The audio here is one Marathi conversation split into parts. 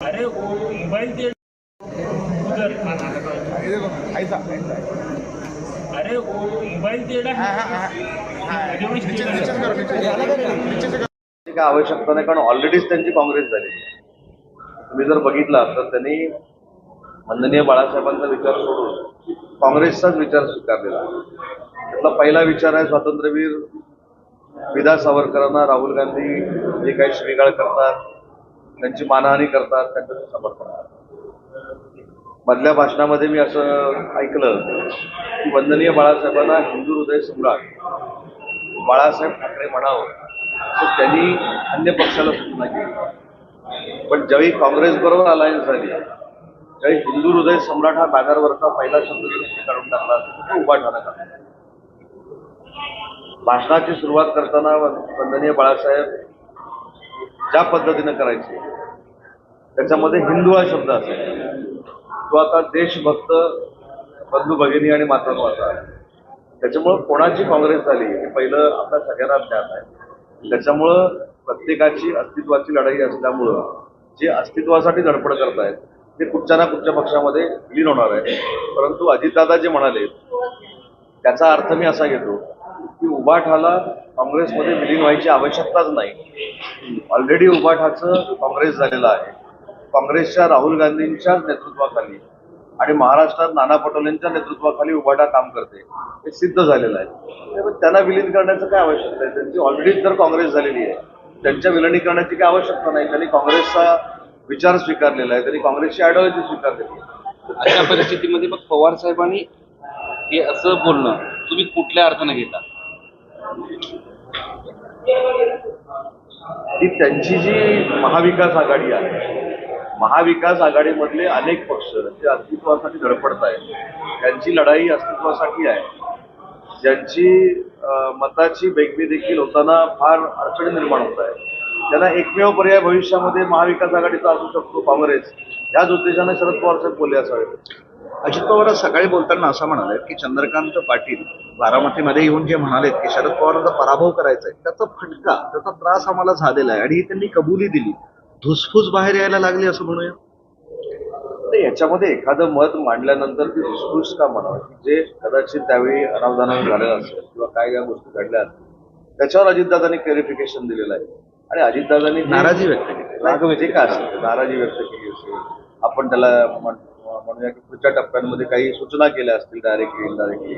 अरे वो मोबाइल दे. उधर ऐसा अरे वो मोबाइल हाँ, हाँ, हाँ, हाँ, काय आवश्यकता नाही कारण ऑलरेडीच त्यांची काँग्रेस झालेली तुम्ही जर बघितला तर त्यांनी वंदनीय बाळासाहेबांचा विचार सोडून काँग्रेसचाच विचार स्वीकारलेला. त्यातला पहिला विचार आहे स्वातंत्र्यवीर विदा सावरकरांना राहुल गांधी जे काही शिवीगाळ करतात त्यांची मानहानी करतात त्यांचं समर्थन मधल्या भाषणामध्ये मी असं ऐकलं की वंदनीय बाळासाहेबांना हिंदू हृदय सम्राट बाळासाहेब ठाकरे म्हणावं तर त्यांनी अन्य पक्षाला सूचना केली. पण ज्यावेळी काँग्रेस बरोबर अलायन्स झाली ज्यावेळी हिंदू हृदय सम्राट हा बॅनरवरचा पहिला शब्द काढून टाकला तो उभा ठाणा भाषणाची सुरुवात करताना वंदनीय बाळासाहेब ज्या पद्धतीनं करायचे. त्याच्यामध्ये हिंदू हा शब्द असेल. तो आता देशभक्त बंधू भगिनी आणि मातृत्वाचा आहे. त्याच्यामुळं कोणाची काँग्रेस झाली हे पहिलं आपल्या सगळ्यांना ज्ञात आहे. त्याच्यामुळं प्रत्येकाची अस्तित्वाची लढाई असल्यामुळं जे अस्तित्वासाठी धडपड करतायत ते कुठच्या ना कुठच्या पक्षामध्ये विलीन होणार आहे परंतु अजितदादा जे म्हणाले त्याचा अर्थ मी असा घेतो की उभाठाला काँग्रेसमध्ये विलीन व्हायची आवश्यकताच नाही. ऑलरेडी उभाठाचं काँग्रेस झालेलं आहे. काँग्रेसच्या राहुल गांधींच्याच नेतृत्वाखाली आणि महाराष्ट्रात नाना पटोलेंच्या नेतृत्वाखाली उभाटा काम करते. हे सिद्ध झालेलं आहे. त्यामुळे त्यांना विलीन करण्याचं काय आवश्यकता आहे? त्यांची ऑलरेडी जर काँग्रेस झालेली आहे. त्यांच्या विलनीकरणाची काय आवश्यकता नाही. त्यांनी काँग्रेसचा विचार स्वीकारलेला आहे. त्यांनी काँग्रेसची आयडिओलॉजी स्वीकारलेली आहे. अशा परिस्थितीमध्ये मग पवार साहेबांनी हे असं बोलणं तुम्ही कुठल्या अर्थाने घेता? ही त्यांची जी महाविकास आघाडी आहे महाविकास आघाडीमधले अनेक पक्ष जे अस्तित्वासाठी धडपडत आहेत त्यांची लढाई अस्तित्वासाठी आहे. ज्यांची मताची बेगमी देखील होताना फार अडचणी निर्माण होत आहे त्यांना एकमेव पर्याय भविष्यामध्ये महाविकास आघाडीचा असू शकतो काँग्रेस याच उद्देशाने शरद पवार साहेब बोलले असावे अजित पवार आज सकाळी बोलताना असं म्हणाले की चंद्रकांत पाटील बारामतीमध्ये येऊन जे म्हणालेत की शरद पवारांचा पराभव करायचा आहे त्याचा फटका त्याचा त्रास आम्हाला झालेला आहे आणि ही त्यांनी कबुली दिली. धुसफूस बाहेर यायला लागली असं म्हणूया. याच्यामध्ये एखादं मत मांडल्यानंतर ती धुसफूस का म्हणावं? की जे कदाचित त्यावेळी अनावधानाने झालेलं असेल किंवा काय काय गोष्टी घडल्या असतील त्याच्यावर अजितदादांनी क्लॅरिफिकेशन दिलेलं आहे. आणि अजितदादांनी नाराजी व्यक्त केली. असेल नाराजी व्यक्त केली असेल. आपण त्याला म्हण- म्हणूया की पुढच्या टप्प्यांमध्ये काही सूचना केल्या असतील डायरेक्टली इनडायरेक्टली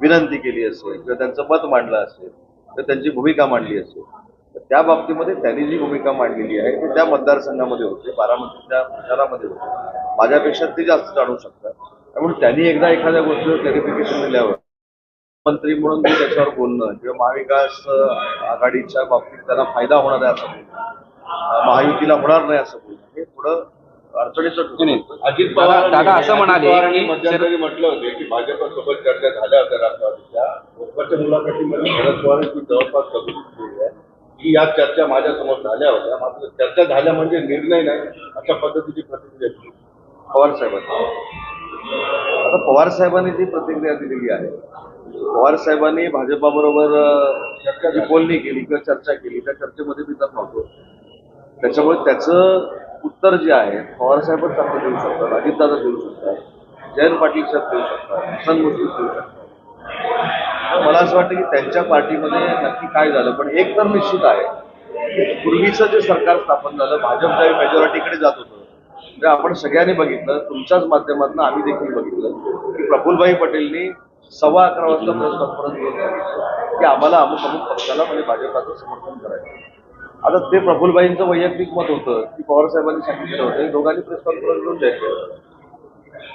विनंती केली असेल किंवा त्यांचं मत मांडलं असेल तर त्यांची भूमिका मांडली असेल. तर त्या बाबतीमध्ये त्यांनी जी भूमिका मांडलेली आहे ते त्या मतदारसंघामध्ये होते बारामतीच्या प्रचारामध्ये होते. माझ्यापेक्षा ते जास्त जाणू शकतात. त्यामुळे त्यांनी एकदा एखाद्या गोष्टीवर क्लॅरिफिकेशन दिल्यावर मंत्री म्हणून मी त्याच्यावर बोलणं किंवा महाविकास आघाडीच्या बाबतीत त्यांना फायदा होणार आहे असं बोलणं महायुतीला होणार नाही असं बोलणं हे थोडं अजित पवार दादा असं म्हणाले मध्यंतरी म्हटलं होते की भाजपसोबत चर्चा झाल्या होत्या राष्ट्रवादीच्या. लोकसभेच्या मुलाखतीमध्ये शरद पवारांची जवळपास कबुली दिलेली आहे. की या चर्चा माझ्यासमोर झाल्या होत्या. मात्र चर्चा झाल्या म्हणजे निर्णय नाही अशा पद्धतीची प्रतिक्रिया दिली. पवार साहेबांनी. आता पवार साहेबांनी जी प्रतिक्रिया दिलेली आहे पवार साहेबांनी भाजपाबरोबर जी बोलणी केली किंवा चर्चा केली त्या चर्चेमध्ये मी तर नव्हतो. त्याच्यामुळे त्याचं उत्तर जे आहे पवारसाहेबच चांगलं देऊ शकतात अजितदादा देऊ शकतात जयंत पाटील साहेब देऊ शकतात हसन मुश्रीफ देऊ शकतात. मला असं वाटतं की त्यांच्या पार्टीमध्ये नक्की काय झालं पण एक तर निश्चित आहे पूर्वीचं जे सरकार स्थापन झालं भाजप ज्यावेळी मेजॉरिटीकडे जात होतं. म्हणजे आपण सगळ्यांनी बघितलं तुमच्याच माध्यमातून आम्ही देखील बघितलं की प्रफुल्लभाई पटेलनी सव्वा अकरा वाजता प्रेस कॉन्फरन्स घेऊन की आम्हाला अमुक अमुक पक्षाला म्हणजे भाजपाचं समर्थन करायचं. आता ते प्रफुलबाईंचं वैयक्तिक मत होतं की पवार साहेबांनी सांगितलं होतं. दोघांनी प्रेस कॉन्फरन्स करून द्यायचं.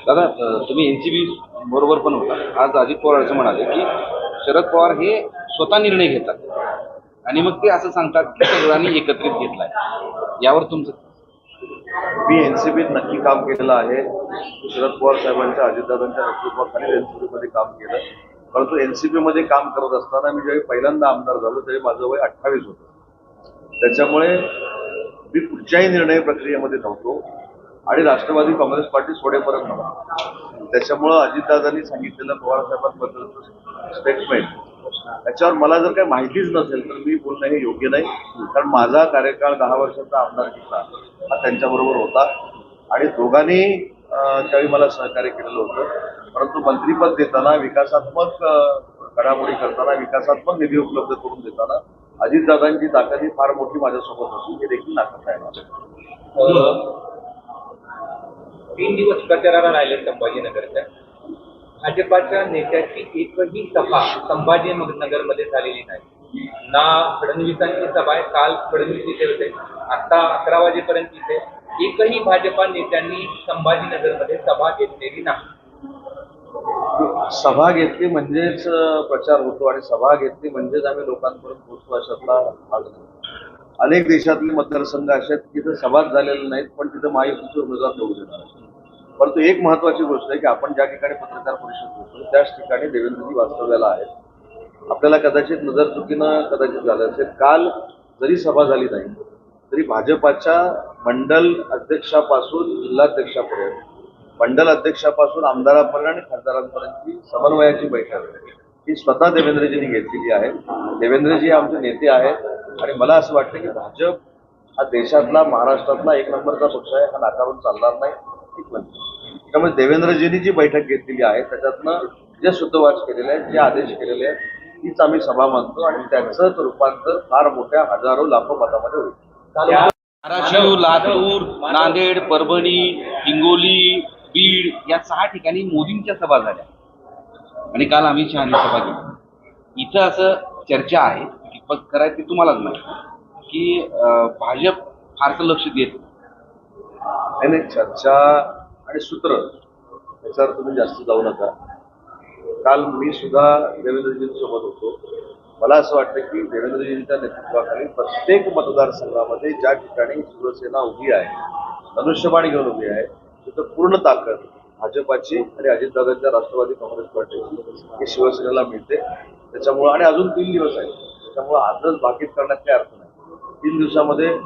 दादा तुम्ही एनसीबी बरोबर पण होता. आज अजित पवार असं म्हणाले की शरद पवार हे स्वतः निर्णय घेतात. आणि मग ते असं सांगतात की सगळ्यांनी एकत्रित घेतलाय. यावर तुमचं मी एनसीबीत नक्की काम केलेलं आहे. शरद पवार साहेबांच्या अजितदादांच्या नेतृत्वाखाली एनसीबी मध्ये काम केलं. परंतु एनसीबी मध्ये काम करत असताना मी ज्यावेळी पहिल्यांदा आमदार झालो त्यावेळी माझं वय अठ्ठावीस होतं. त्याच्यामुळे मी कुठच्याही निर्णय प्रक्रियेमध्ये नव्हतो आणि राष्ट्रवादी काँग्रेस पार्टी सोडेपर्यंत नव्हतो. त्याच्यामुळं अजितदादांनी सांगितलेलं पवारसाहेबांबद्दलचं स्टेटमेंट त्याच्यावर मला जर काही माहितीच नसेल तर मी बोलणं हे योग्य नाही. कारण माझा कार्यकाळ दहा वर्षाचा आमदारकीचा हा त्यांच्याबरोबर होता. आणि दोघांनी त्यावेळी मला सहकार्य केलेलं होतं. परंतु मंत्रीपद देताना विकासात्मक घडामोडी करताना विकासात्मक निधी उपलब्ध करून देताना अजितदादांची ताकद ही फार मोठी माझ्यासोबत असून हे देखील नाकारता येणार तीन दिवस प्रचाराला राहिले संभाजीनगरच्या. भाजपाच्या नेत्याची एकही सभा संभाजीनगरमध्ये झालेली नाही. ना फडणवीसांची सभा आहे काल फडणवीस इथे होते. आता अकरा वाजेपर्यंत इथे एकही भाजपा नेत्यांनी संभाजीनगरमध्ये सभा घेतलेली नाही. सभा घेतली म्हणजेच प्रचार होतो आणि सभा घेतली म्हणजेच आम्ही लोकांपर्यंत पोहोचतो अशातला भाग अनेक देशातले मतदारसंघ असे आहेत तिथं तिथे सभाच झालेले नाहीत पण तिथे महायुतीचे उमेदवार निवडून देणार परंतु एक महत्वाची गोष्ट आहे की आपण ज्या ठिकाणी पत्रकार परिषद घेतो त्याच ठिकाणी देवेंद्रजी वास्तव्याला आहेत. आपल्याला कदाचित नजर चुकीनं कदाचित झालं असेल. काल जरी सभा झाली नाही तरी भाजपाच्या मंडल अध्यक्षापासून जिल्हाध्यक्षापर्यंत मंडल अध्यक्षापासून आमदारांपर्यंत आणि खासदारांपर्यंतची समन्वयाची बैठक ही स्वतः देवेंद्रजींनी घेतलेली आहे. देवेंद्रजी आमचे नेते आहेत आणि मला असं वाटतं की भाजप हा देशातला महाराष्ट्रातला एक नंबरचा पक्ष आहे. हा नाकारून चालणार नाही. त्यामुळे देवेंद्रजींनी जी बैठक घेतलेली आहे त्याच्यातनं जे शुद्धवाच केलेले आहेत जे आदेश केलेले आहेत तीच आम्ही सभा मानतो आणि त्याचं रूपांतर फार मोठ्या हजारो लाखो मतामध्ये होईल. धाराशिव लातूर नांदेड परभणी हिंगोली बीड या सहा ठिकाणी मोदींच्या सभा झाल्या. आणि काल अमित शहानी सभा घेतली. इथं असं चर्चा आहे की कराय करायची ती तुम्हालाच माहिती की भाजप फारसं लक्ष देत नाही. नाही चर्चा आणि सूत्र याच्यावर तुम्ही जास्त जाऊ नका. काल मी सुद्धा देवेंद्रजींसोबत होतो. मला असं वाटतं की देवेंद्रजींच्या नेतृत्वाखाली प्रत्येक मतदारसंघामध्ये ज्या ठिकाणी शिवसेना उभी आहे धनुष्यबाण घेऊन उभी आहे तिथं पूर्ण ताकद भाजपाची आणि अजितदादांच्या राष्ट्रवादी काँग्रेस पार्टीची ही शिवसेनेला मिळते. त्याच्यामुळं आणि अजून तीन दिवस आहेत. त्याच्यामुळं आजच भाकीत करण्यात काही अर्थ नाही. तीन दिवसामध्ये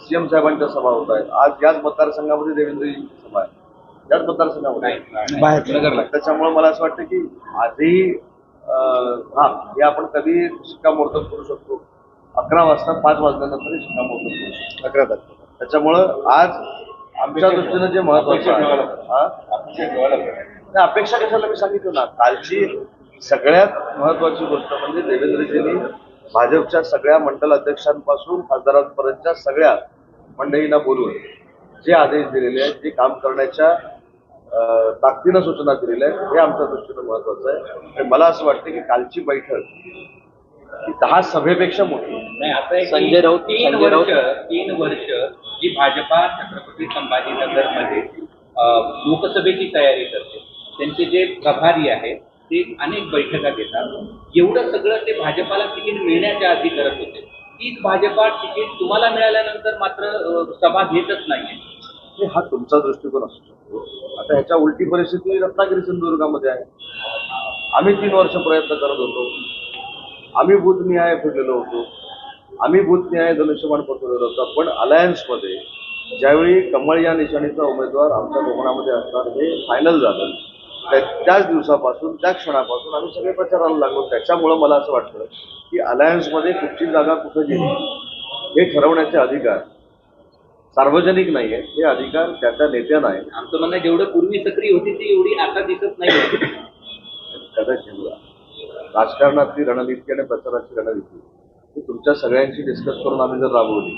सीएम साहेबांच्या सभा होत आहेत. आज याच मतदारसंघामध्ये देवेंद्रजींची सभा आहे याच मतदारसंघामध्ये त्याच्यामुळे मला असं वाटतं की आजही हा हे आपण कधी शिक्कामोर्तब करू शकतो. अकरा वाजता पाच वाजल्यानंतर शिक्कामोर्तब करू शकतो. अकरा तारखेला. त्याच्यामुळं आज आमच्या दृष्टीनं जे महत्वाचं आहे. हा? अपेक्षा कशाला मी सांगितलं ना? कालची सगळ्यात महत्वाची गोष्ट म्हणजे देवेंद्रजींनी भाजपच्या सगळ्या मंडल अध्यक्षांपासून खासदारांपर्यंतच्या सगळ्या मंडळींना बोलून जे आदेश दिलेले आहेत जे काम करण्याच्या ताकदीनं सूचना दिलेल्या आहेत हे आमच्या दृष्टीनं महत्वाचं आहे. आणि मला असं वाटतं की कालची बैठक ही दहा सभेपेक्षा मोठी. संजय राऊत- संजय राऊत- तीन वर्ष जी भाजपा छत्रपती संभाजीनगरमध्ये लोकसभेची तयारी करते. त्यांचे जे प्रभारी आहेत ते अनेक बैठका घेतात. एवढं सगळं ते भाजपाला तिकीट मिळण्याच्या आधी करत होते. तीच भाजपा तिकीट तुम्हाला मिळाल्यानंतर मात्र सभा घेतच नाहीये. हा तुमचा दृष्टिकोन असू शकतो आता ह्याच्या उलटी परिस्थिती रत्नागिरी सिंधुदुर्गामध्ये आहे. आम्ही तीन वर्ष प्रयत्न करत होतो. आम्ही बुधनिहाय फिरलेलो होतो. आम्ही बूथनिहाय धनुष्यबाण पसरलेलो होतो पण अलायन्समध्ये ज्यावेळी कमळ या निशाणीचा उमेदवार आमच्या कोकणामध्ये असणार हे फायनल झालं. त्या- त्याच दिवसापासून त्या क्षणापासून आम्ही सगळे प्रचाराला लागलो. त्याच्यामुळं मला असं वाटतं की अलायन्समध्ये कुठची जागा कुठं गेली हे ठरवण्याचे अधिकार सार्वजनिक नाही आहे हे अधिकार त्या त्या नेत्यांना आहे आमचं म्हणणं आहे, जेवढं पूर्वी सक्रिय होती ती एवढी आता दिसत नाही कदाचित. राजकारणातली रणनीती आणि प्रचाराची रणनीती. तुमच्या सगळ्यांशी डिस्कस करून आम्ही जर राबवली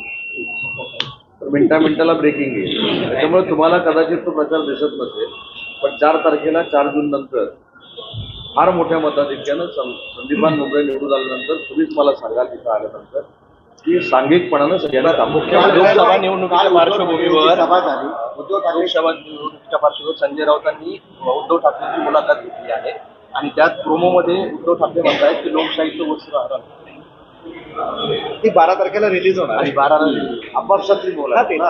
तर मिनिटा मिनिटाला ब्रेकिंग येईल. त्याच्यामुळे तुम्हाला कदाचित तो प्रचार दिसत नसेल पण चार तारखेला चार जून नंतर फार मोठ्या मताधिक्यानं सं- संदीपान मुंबई निवडून आल्यानंतर तुम्हीच मला सांगाल तिथं आल्यानंतर की सांघिकपणानं सगळ्यांना काम लोकसभा निवडणुकीच्या पार्श्वभूमीवर सभा झाली. लोकसभा निवडणुकीच्या पार्श्वभूमीवर संजय राऊतांनी उद्धव ठाकरेंची मुलाखत घेतली आहे. आणि त्यात प्रोमोमध्ये उद्धव ठाकरे म्हणतायत की लोकशाहीचं वस्त्र हरण. ती बारा तारखेला रिलीज होणार आणि बारा आपापसातली बोला ना.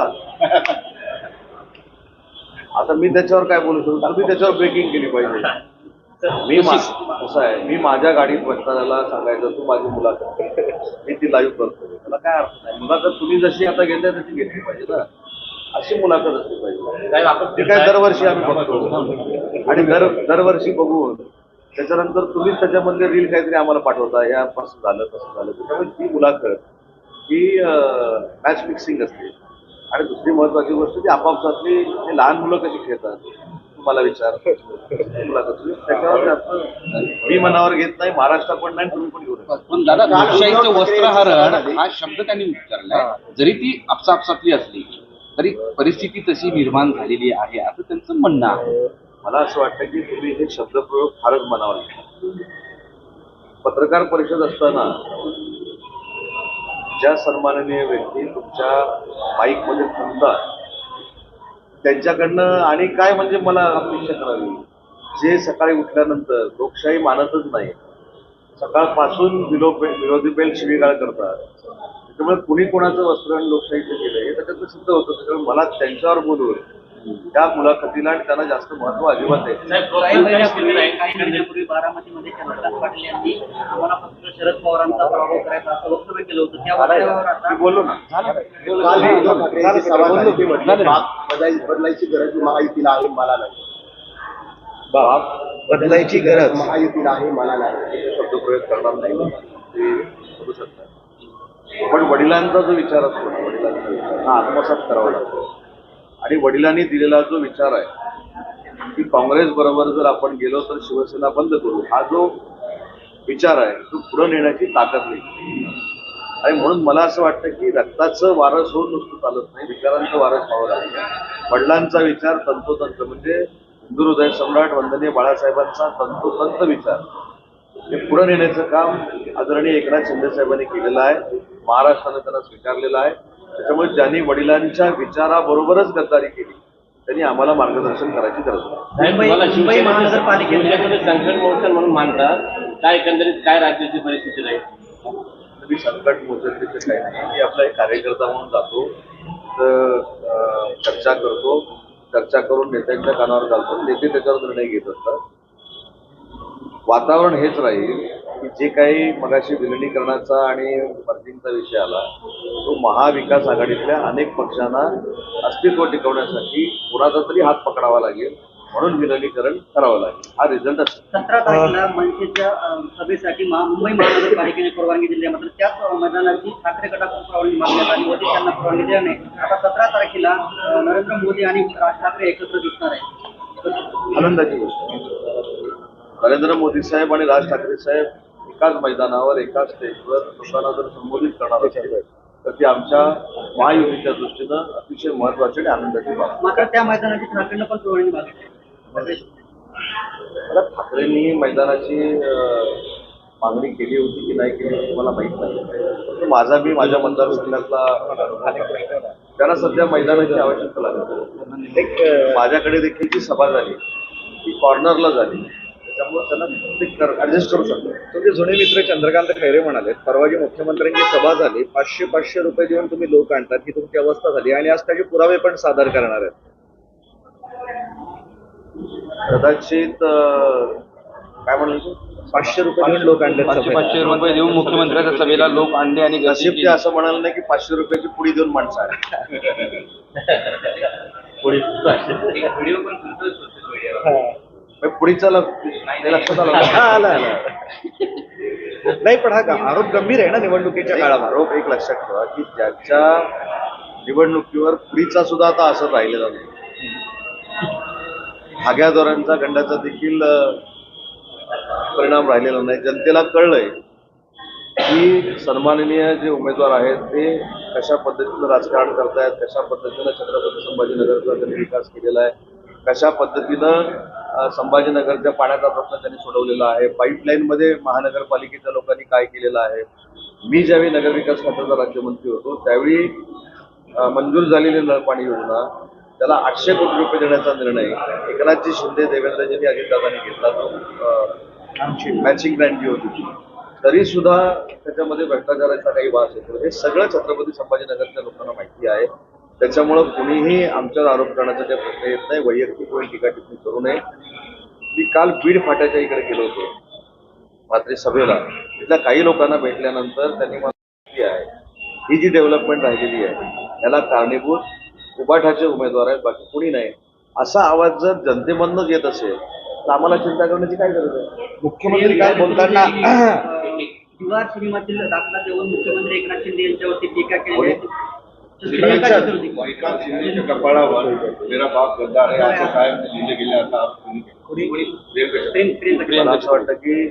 आता मी त्याच्यावर काय बोलू शकतो? तुम्ही त्याच्यावर ब्रेकिंग केली पाहिजे. मी मा- कसं आहे. मी माझ्या गाडीत बसणाऱ्याला सांगायचं तू माझी मुलाखत घे. मी ती लाईव्ह करतो. त्याला काय अर्थ नाही. मुलाखत तुम्ही जशी आता घेताय तशी घेतली पाहिजे ना. अशी मुलाखत असली पाहिजे. साहेब आपण ते काय दरवर्षी आम्ही बघतो. आणि दर दरवर्षी बघून त्याच्यानंतर तुम्हीच त्याच्यामधले रील काहीतरी आम्हाला पाठवता. या असं झालं तसं झालं. त्याच्यामुळे ती मुलाखत ही मॅच फिक्सिंग असते. आणि दुसरी महत्वाची गोष्ट ती आपापसातली हे लहान मुलं कशी खेळतात तुम्हाला विचार. त्याच्यावर जास्त मी मनावर घेत नाही महाराष्ट्र पण नाही तुम्ही पण घेऊ नका. पण दादा लोकशाहीचं वस्त्रहरण हा शब्द त्यांनी उच्चारलाय. जरी ती आपसापसातली असली तरी परिस्थिती तशी निर्माण झालेली आहे असं त्यांचं म्हणणं आहे. मला असं वाटतं की तुम्ही हे शब्दप्रयोग फारच मनावर पत्रकार परिषद असताना ज्या सन्माननीय व्यक्ती तुमच्या माईकमध्ये थांबतात त्यांच्याकडनं आणि काय म्हणजे मला अपेक्षा करावी? जे सकाळी उठल्यानंतर लोकशाही मानतच नाही सकाळपासून विरोध विरोधी बेल शिवीगाळ करतात त्याच्यामुळे कुणी कोणाचं वस्त्र आणि लोकशाहीचं केलं हे त्याच्यातलं सिद्ध होतं. त्याच्यामुळे मला त्यांच्यावर बोलून त्या मुलाखतीला आणि त्यांना जास्त महत्त्व अजिबात बारामतीमध्ये चंद्रकांत पाटील यांनी आम्हाला फक्त शरद पवारांचा पराभव करायचा असं वक्तव्य केलं होतं. त्या वक्तव्यावर आता मी बोललो ना. बदलायची गरज महायुतीला आहे मला नाही. बाप बदलायची गरज महायुतीला आहे मला नाही. हे शब्दप्रयोग करणार नाही. ते करू शकतात. पण वडिलांचा जो विचार असतो ना वडिलांचा हा आत्मसात करावा लागतो. आणि वडिलांनी दिलेला जो विचार आहे की काँग्रेस बरोबर जर आपण गेलो तर शिवसेना बंद करू हा जो विचार आहे तो पुढे नेण्याची ताकद नाही. आणि म्हणून मला असं वाटतं की रक्ताचं वारस होऊन नुसतं चालत नाही विचारांचं वारस व्हावं लागतं. वडिलांचा विचार तंतोतंत म्हणजे हिंदू हृदय सम्राट वंदनीय बाळासाहेबांचा तंतोतंत विचार. हे पुढे नेण्याचं काम आदरणीय एकनाथ शिंदे साहेबांनी केलेलं आहे महाराष्ट्राने त्यांना स्वीकारलेलं आहे. त्याच्यामुळे ज्यांनी वडिलांच्या विचाराबरोबरच गद्दारी केली त्यांनी आम्हाला मार्गदर्शन करायची गरज मुंबई शिवसेनेमध्ये संकट मोर्चा म्हणून मानतात काय एकंदरीत काय राज्याची परिस्थिती राहील? मी संकट मोचण्याचे काही नाही. मी आपला एक कार्यकर्ता म्हणून जातो तर चर्चा करतो. चर्चा करून नेत्यांच्या कानावर घालतो. नेते त्याच्यावर निर्णय घेत असतात. वातावरण हेच राहील की जे काही मगाशी विलिनीकरणाचा आणि मर्जिंगचा विषय आला तो महाविकास आघाडीतल्या अनेक पक्षांना अस्तित्व टिकवण्यासाठी कुणाचा तरी हात पकडावा लागेल म्हणून विलिनीकरण करावं लागेल. हा रिझल्ट असतो सतरा तारखेला मनसेच्या सभेसाठी मुंबई महानगरपालिकेने परवानगी दिली आहे. मात्र त्याच मैदानाची ठाकरे गटाकडून परवानगी मागण्यात आली होती. त्यांना परवानगी दिल्या नाही. आता सतरा तारखेला नरेंद्र मोदी आणि राज ठाकरे एकत्र दिसणार आहे आनंदाची गोष्ट. नरेंद्र मोदी साहेब आणि राज ठाकरे साहेब एकाच मैदानावर एकाच स्टेजवर लोकांना जर संबोधित करणार असेल तर ती आमच्या महायुतीच्या दृष्टीनं अतिशय महत्वाची आणि आनंदाची बाब. मात्र त्या मैदानाची ठाकरेंना पण मागितली मला ठाकरेंनी मैदानाची मागणी केली होती की नाही केली होती मला माहीत नाही. माझा मी माझ्या मतदारसंघातला त्यांना सध्या मैदानाची आवश्यकता लागत. एक माझ्याकडे देखील जी सभा झाली. ती कॉर्नरला झाली. त्याच्यामुळे त्यांना ऍडजस्ट करू शकतो. तुमचे जुने मित्र चंद्रकांत खैरे म्हणाले परवा जी मुख्यमंत्र्यांची सभा झाली पाचशे पाचशे रुपये देऊन तुम्ही लोक आणतात ही तुमची अवस्था झाली आणि आज त्याचे पुरावे पण सादर करणार आहेत. कदाचित काय म्हणाल तू? पाचशे रुपये देऊन लोक आणतात पाचशे. पाचशे रुपये देऊन मुख्यमंत्र्यांच्या सभेला लोक आणले आणि गर्दी नशीब ते केली. असं म्हणाल नाही की पाचशे रुपयाची पुडी देऊन माणसं आहे व्हिडिओ पण तुमचं सोशल मीडियावर. लक्ष ते लक्षात आलं. नाही पण हा आरोप गंभीर आहे ना निवडणुकीच्या काळात आरोप एक लक्षात ठेवा की ज्याच्या निवडणुकीवर पुढीचा सुद्धा आता असं राहिलेला नाही. धाग्यादोऱ्यांचा गंडाचा देखील परिणाम राहिलेला नाही. जनतेला कळलंय की सन्माननीय जे उमेदवार आहेत ते कशा पद्धतीनं राजकारण करतायत कशा पद्धतीनं छत्रपती संभाजीनगरचा त्यांनी विकास केलेला आहे कशा पद्धतीनं संभाजीनगरच्या पाण्याचा प्रश्न त्यांनी सोडवलेला आहे. पाईपलाईनमध्ये महानगरपालिकेच्या लोकांनी काय केलेलं आहे? मी ज्यावेळी नगरविकास खात्याचा राज्यमंत्री होतो त्यावेळी मंजूर झालेली नळपाणी योजना त्याला आठशे कोटी रुपये देण्याचा निर्णय एकनाथजी शिंदे देवेंद्रजींनी अजितदादांनी घेतला तो मॅचिंग ग्रँट जी होती ती. तरी सुद्धा त्याच्यामध्ये भ्रष्टाचाराचा काही वास येतो. हे सगळं छत्रपती संभाजीनगरच्या लोकांना माहिती आहे. त्याच्यामुळं कुणीही आमच्यावर आरोप करण्याचा काही प्रश्न येत नाही. वैयक्तिक कोणी टीका टिप्पणी करू नये. मी काल बीड फाट्याच्या इकडे गेलो होतो मात्र सभेला. तिथल्या काही लोकांना भेटल्यानंतर त्यांनी मला आहे. ही जी डेव्हलपमेंट राहिलेली आहे याला कारणीभूत उबाठाचे उमेदवार आहेत बाकी कुणी नाही. असा आवाज जर जनतेमधनच येत असेल तर आम्हाला चिंता करण्याची काय गरज आहे? मुख्यमंत्री काल बोलताना युवा सिनेमातील दाखला देऊन मुख्यमंत्री एकनाथ शिंदे यांच्यावरती टीका केली कपाळावर मेरा बाप गद्दार आहे असं काय लिहिले गेले आता असं वाटतं की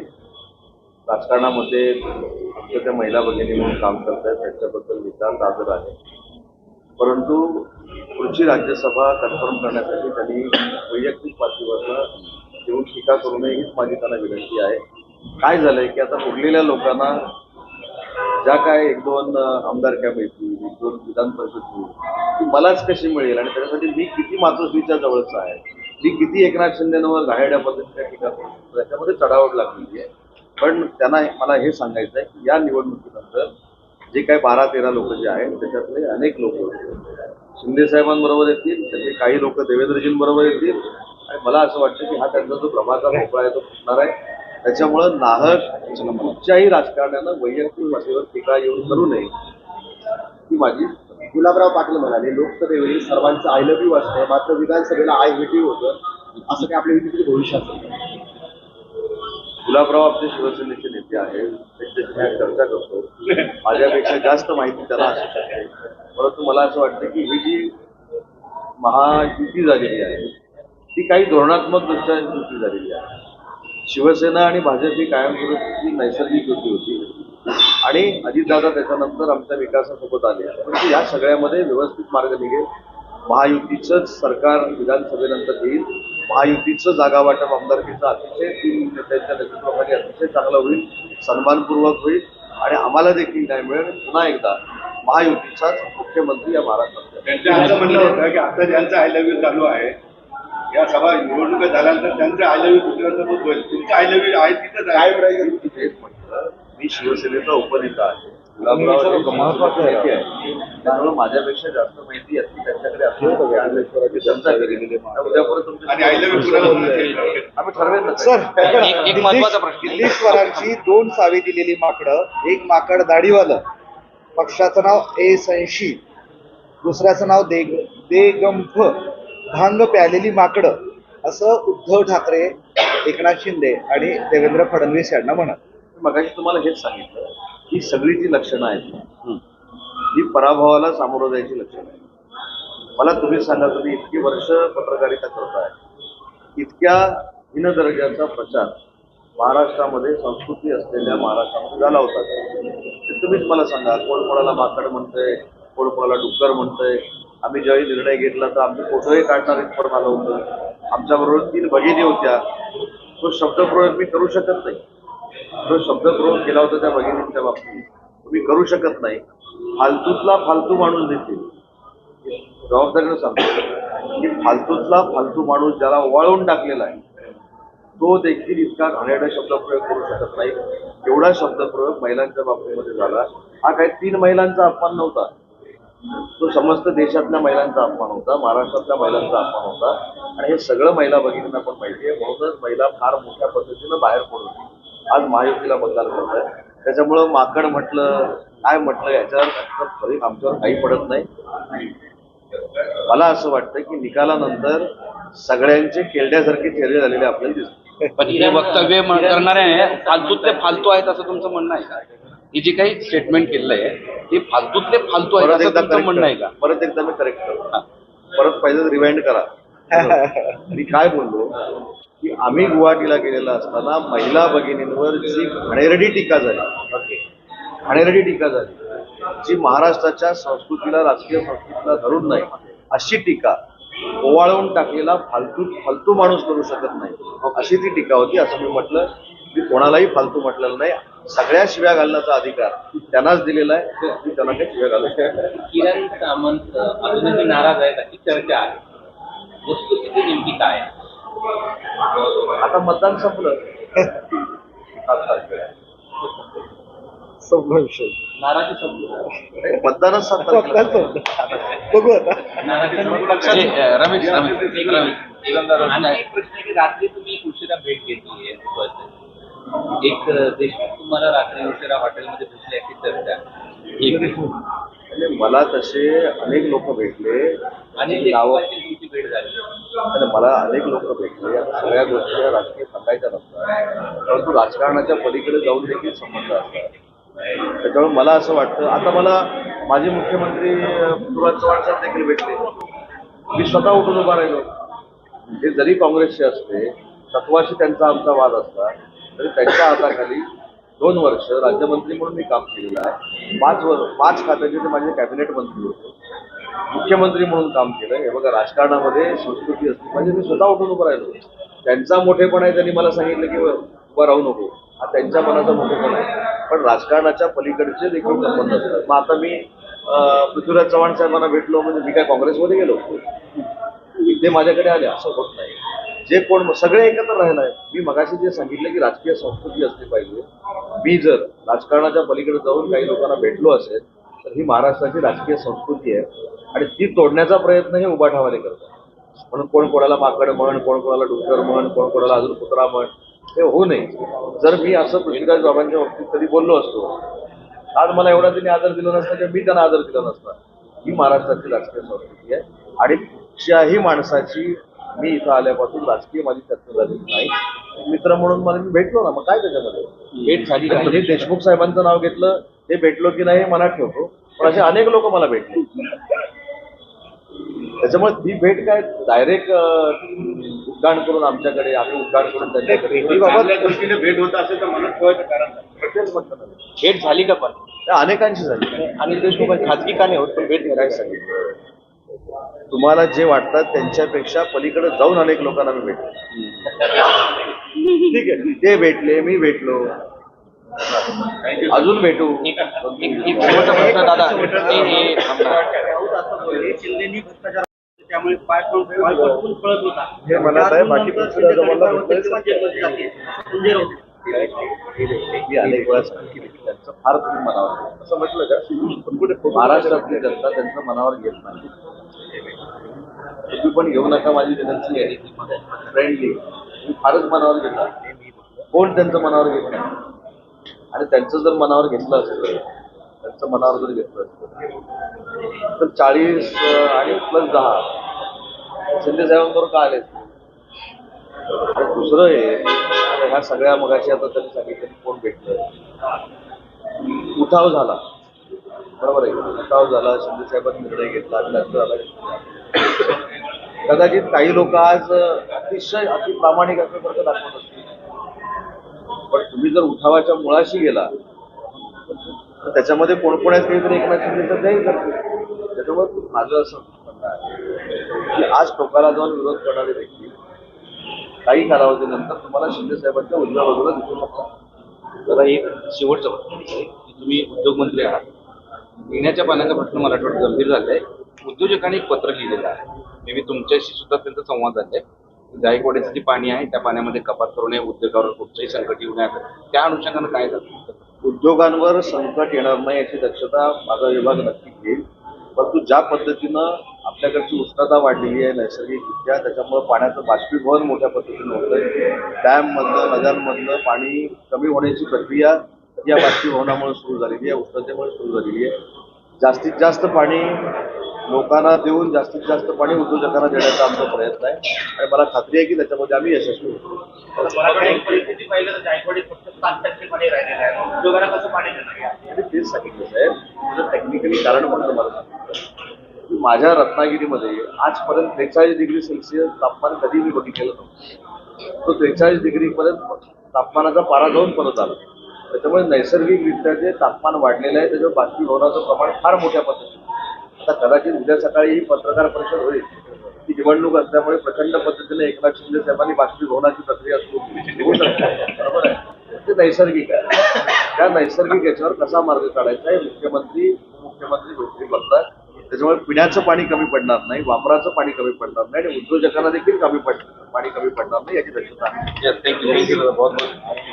राजकारणामध्ये आमच्या त्या महिला भगिनी म्हणून काम करतायत त्याच्याबद्दल विचार सादर आहे. परंतु पुढची राज्यसभा कन्फर्म करण्यासाठी त्यांनी वैयक्तिक पातळीवर येऊन टीका करू नये हीच माझी त्यांना विनंती आहे. काय झालंय की आता उरलेल्या लोकांना ज्या काय एक दोन अं, आमदारक्या मिळतील दोन विधान परिषद ती मलाच कशी मिळेल आणि त्याच्यासाठी मी किती मातोश्रीच्या जवळचा आहे? मी किती एकनाथ शिंदेवर घायड्या पद्धतीच्या टीका करतो त्याच्यामध्ये चढावट लागलेली आहे. पण त्यांना मला हे सांगायचं आहे की या निवडणुकीनंतर जे काही बारा तेरा लोक जे आहेत त्याच्यातले अनेक लोक शिंदे साहेबांबरोबर येतील त्याचे काही लोक देवेंद्रजींबरोबर येतील. आणि मला असं वाटतं की हा त्यांचा जो प्रभाचा भोपळा आहे तो फुटणार आहे. त्याच्यामुळं नाहक कुठच्याही राजकारण्यानं वैयक्तिक भाषेवर टीका येऊन करू नये. ही माझी गुलाबराव पाटील म्हणाले लोकसभेवेळी सर्वांचं आय लव्ह यू असतं मात्र विधानसभेला आय हेट यू होतं. असं काय आपल्या विधिकृत भविष्य असेल गुलाबराव आपले शिवसेनेचे नेते आहेत. त्यांच्याशी चर्चा करतो. माझ्यापेक्षा जास्त माहिती त्याला असू शकते. परंतु मला असं वाटतं की ही जी महायुती झालेली आहे ती काही धोरणात्मक दृष्ट्या युती झालेली आहे. शिवसेना आणि भाजप ही कायमस्वरूपी नैसर्गिक युती होती. आणि अजितदादा त्याच्यानंतर आमच्या विकासासोबत आले. परंतु या सगळ्यामध्ये व्यवस्थित मार्ग निघेल. महायुतीचंच सरकार विधानसभेनंतर येईल. महायुतीचं जागा वाटप आमदारकीचं अतिशय तीन नेत्यांच्या नेतृत्वाखाली अतिशय चांगलं होईल सन्मानपूर्वक होईल आणि आम्हाला देखील न्याय मिळेल. पुन्हा एकदा महायुतीचाच मुख्यमंत्री या महाराष्ट्रात. त्यांचं असं म्हणणं होतं की आता ज्यांचं आय लव्ह यू चालू आहे या सभा निवडणुका झाल्यानंतर त्यांचं आय लव्ह यू दुसऱ्यांसोबत होईल. तुमचं आय लव्ह यू आहे तिथंच आहे. मी शिवसेनेचा उपनेता आहे. त्यामुळे माझ्यापेक्षा जास्त माहिती त्यांच्याकडे दोन सावी दिलेली माकडं एक माकड दाढीवालं. पक्षाचं नाव एस ऐंशी दुसऱ्याचं नाव देग देगंफ. भांग प्यालेली माकडं असं उद्धव ठाकरे एकनाथ शिंदे आणि देवेंद्र फडणवीस यांना म्हणत. मगाशी तुम्हाला हेच सांगितलं ही सगळी जी लक्षणं आहेत ही. पराभवाला सामोरं जायची लक्षणं आहेत. मला तुम्ही सांगा तुम्ही इतकी वर्ष पत्रकारिता करताय. इतक्या हीन दर्जाचा प्रचार महाराष्ट्रामध्ये संस्कृती असलेल्या महाराष्ट्रामध्ये झाला होता. ते तुम्हीच मला सांगा कोण कोणाला माकड म्हणतंय कोण कोणाला डुक्कर म्हणतंय. आम्ही ज्यावेळी निर्णय घेतला तर आमचे फोटोही काढणार इथपर्यंत आलं होतं. आमच्याबरोबर तीन भगिनी होत्या. तो शब्दप्रयोग मी करू शकत नाही. जो शब्दप्रयोग केला होता त्या भगिनींच्या बाबतीत तुम्ही करू शकत नाही. फालतूतला फालतू माणूस देखील जबाबदारीनं सांगतो. की फालतूतला फालतू माणूस ज्याला वाळून टाकलेला आहे तो देखील इतका घाणेरडा शब्दप्रयोग करू शकत नाही. एवढा शब्दप्रयोग महिलांच्या बाबतीमध्ये झाला. हा काही तीन महिलांचा अपमान नव्हता. तो समस्त देशातल्या महिलांचा अपमान होता महाराष्ट्रातल्या महिलांचा अपमान होता. आणि हे सगळं महिला भगिनींना पण माहिती आहे. म्हणूनच महिला फार मोठ्या पद्धतीनं बाहेर पडून आज महायुतीला मतदान करत आहे त्याच्यामुळं माकड म्हटलं काय म्हटलं याच्यावर फरक आमच्यावर काही पडत नाही. मला असं वाटतं की निकालानंतर सगळ्यांचे केरड्यासारखे चेहरे झालेले आपल्याला दिसतात. पण हे वक्तव्य करणारे फालतूतले फालतू आहेत असं तुमचं म्हणणं आहे का? हे जे काही स्टेटमेंट केलेलं आहे ते फालतूतले फालतू आहेत असं एकदा तुमचं म्हणणं आहे का. परत एकदा मी करेक्ट करतो परत पाहिजे रिवाइंड करा. मी काय बोललो? की आम्ही गुवाहाटीला गेलेला असताना महिला भगिनींवर जी घाणेरडी टीका झाली घाणेरडी टीका झाली जी महाराष्ट्राच्या संस्कृतीला राजकीय संस्कृतीला धरून नाही अशी टीका ओवाळून टाकलेला फालतू फालतू माणूस करू शकत नाही अशी ती टीका होती असं मी म्हटलं की कोणालाही फालतू म्हटलेलं नाही. सगळ्या शिव्या घालण्याचा अधिकार त्यांनाच दिलेला आहे मी त्यांना काही शिव्या घालू. किरण सामंत अजूनही नाराज आहेत अशी चर्चा आहे. वस्तुस्थिती नेमकी काय आहे? आता मतदान संपलं. संभविष्य नाराजी संपली. मतदानच सात तारखेला बघू आता. अ, रमेश रमेश एक आणि एक प्रश्न आहे की रात्री तुम्ही उशिरा भेट घेतली आहे. एक अ, देशमुख तुम्हाला रात्री उशिरा हॉटेलमध्ये भेटले अशी चर्चा. एक. म्हणजे मला तसे अनेक लोक भेटले. आणि नावं भेट झाली. मला अनेक लोक भेटले. सगळ्या गोष्टी राजकीय सांगायच्या नसतात. परंतु राजकारणाच्या पलीकडे जाऊन देखील संबंध असतात. त्याच्यामुळे मला असं वाटतं आता मला माजी मुख्यमंत्री पृथ्वीराज चव्हाण साहेब देखील भेटले. मी स्वतः उठून उभा राहिलो. हे जरी काँग्रेसचे असते तत्वाशी त्यांचा आमचा वाद असला तरी त्यांच्या हाताखाली दोन वर्ष राज्यमंत्री म्हणून मी काम केलेलं आहे. पाच वर्ष पाच खात्याचे ते माझे कॅबिनेट मंत्री होते. मुख्यमंत्री म्हणून काम केलं हे बघा राजकारणामध्ये संस्कृती असते. म्हणजे मी स्वतः उठून उभं राहिलो त्यांचा मोठेपणा आहे त्यांनी मला सांगितलं की उभं राहू नको. हा त्यांच्या मनाचा मोठेपणा आहे. पण राजकारणाच्या पलीकडचे देखील संबंध असतात. मग आता मी पृथ्वीराज चव्हाण साहेबांना भेटलो म्हणजे मी काय काँग्रेसमध्ये गेलो ते माझ्याकडे आले असं होत नाही. जे कोण सगळे एकत्र राहिला आहे. मी मगाशी जे सांगितलं की राजकीय संस्कृती असली पाहिजे. मी जर राजकारणाच्या पलीकडे जाऊन काही लोकांना भेटलो असेल तर ही महाराष्ट्राची राजकीय संस्कृती आहे आणि ती तोडण्याचा प्रयत्न हे उभाठावाले करतात. म्हणून कोण कोणाला माकड म्हण कोण कोणाला डुक्कर म्हण कोण कोणाला अजून कुत्रा म्हण हे होऊ नये. जर मी असं पृथ्वीराज बाबांच्या बाबतीत कधी बोललो असतो आज मला एवढा त्यांनी आदर दिला नसता किंवा मी त्यांना आदर दिला नसता. ही महाराष्ट्राची राजकीय संस्कृती आहे. आणि कुठच्याही माणसाची मी इथं आल्यापासून राजकीय माझी चर्चा झालेली नाही. मित्र म्हणून मला मी भेटलो ना मग काय त्याच्यामध्ये? भेट झाली का? तुम्ही देशमुख साहेबांचं नाव घेतलं ते भेटलो की नाही हे मनात ठेवतो. पण असे अनेक लोक मला भेटले. त्याच्यामुळे ती भेट काय डायरेक्ट उड्डाण करून आमच्याकडे आम्ही उड्डाण करून त्यांच्याकडे. भेट होत असेल तर मला ठेवायचं कारण. भेट झाली का पण? अनेकांशी झाली. अनिल देशमुख खाजगी का नाही होत पण भेट काय सांगितलं तुम्हाला जे वाटतात त्यांच्यापेक्षा पलीकडे जाऊन अनेक लोकांना मी भेटलो. ठीक आहे. ते भेटले मी भेटलो. अजून भेटू. दादा. त्यामुळे पळत होता. हे बाकी त्यानंतर पक्षाला शिंदे जमाला सरकारवर भेटलंच किंवा जेलमध्ये जातील. संजय राऊत मी अनेक वेळा सांगितलं. त्यांचं फार तुम्ही मनावर. असं म्हटलं का? पण कुठे महाराष्ट्रातली जनता त्यांचं मनावर घेत नाही. तुम्ही पण घेऊ नका माझी विनंती आहे फ्रेंडली तुम्ही फारच मनावर घेता. कोण त्यांचं मनावर घेत नाही? आणि त्यांचं जर मनावर घेतलं असतं त्यांचं मनावर जर घेतलं असतं तर चाळीस आणि प्लस दहा शिंदे साहेबांबरोबर का आले आणि दुसरं हे ह्या सगळ्या मगाशी आता त्यांनी सांगितलं कोण भेटलं उठाव झाला. बरोबर आहे. उठाव झाला शिंदे साहेबांनी निर्णय घेतला आणि नंतर आला कदाचित काही लोक आज अतिशय अति प्रामाणिक असल्यासारखं दाखवत असतील. पण तुम्ही जर उठावाच्या मुळाशी गेला तर त्याच्यामध्ये कोण काहीतरी एकनाथ शिंदेचं त्याही करतील. त्याच्यामुळे माझं असं म्हणणं आहे की आज टोकाला जाऊन विरोध करणारे व्यक्ती काही कालावधीनंतर तुम्हाला शिंदे साहेबांच्या उजव्या बाजूला दिसू शकतात. जरा एक शेवटचा प्रश्न की तुम्ही उद्योगमंत्री आहात. पिण्याच्या पाण्याचा प्रश्न मराठवाड्यात गंभीर झालाय. उद्योजकांनी एक पत्र लिहिलेलं आहे. मे बी तुमच्याशी सुद्धा त्यांचा संवाद झालाय. जायकवाडीचं जे पाणी आहे त्या पाण्यामध्ये कपात करू नये उद्योगावर कुठचंही संकट येऊ नये. त्या अनुषंगानं काय झालं? उद्योगांवर संकट येणार नाही याची दक्षता माझा विभाग नक्की घेईल. परंतु ज्या पद्धतीनं आपल्याकडची उष्णता वाढलेली आहे नैसर्गिकरित्या त्याच्यामुळे पाण्याचं बाष्पीभवन मोठ्या पद्धतीनं होतंय. डॅममधलं नद्यांमधलं पाणी कमी होण्याची प्रक्रिया या बाष्पीभवनामुळे सुरू झालेली आहे उष्णतेमुळे सुरू झालेली आहे. जास्तीत जास्त पाणी लोकांना देऊन जास्तीत जास्त पाणी उद्योजकांना देण्याचा आमचा प्रयत्न आहे. आणि मला खात्री आहे की त्याच्यामध्ये आम्ही यशस्वी होतो तेच सांगितलं साहेब. टेक्निकली कारण पण तुम्हाला की माझ्या रत्नागिरीमध्ये आजपर्यंत त्रेचाळीस डिग्री सेल्सिअस तापमान कधी मी बघितलेलं नव्हतं. तो त्रेचाळीस डिग्रीपर्यंत तापमानाचा पारा जाऊन परत आला. त्याच्यामुळे नैसर्गिकरित्या जे तापमान वाढलेलं आहे त्याच्यावर बाष्पीभवनाचं प्रमाण फार मोठ्या पद्धतीने आता कदाचित उद्या सकाळी ही पत्रकार परिषद होईल. ती निवडणूक असल्यामुळे प्रचंड पद्धतीने एकनाथ शिंदे साहेबांनी बाष्पीभवनाची प्रक्रिया सुरू होऊ शकते बरोबर आहे. ते नैसर्गिक आहे. त्या नैसर्गिक याच्यावर कसा मार्ग काढायचा आहे मुख्यमंत्री उपमुख्यमंत्री गोष्टी बघतात. त्याच्यामुळे पिण्याचं पाणी कमी पडणार नाही वापराचं पाणी कमी पडणार नाही आणि उद्योजकांना देखील कमी पड पाणी कमी पडणार नाही याची दक्षता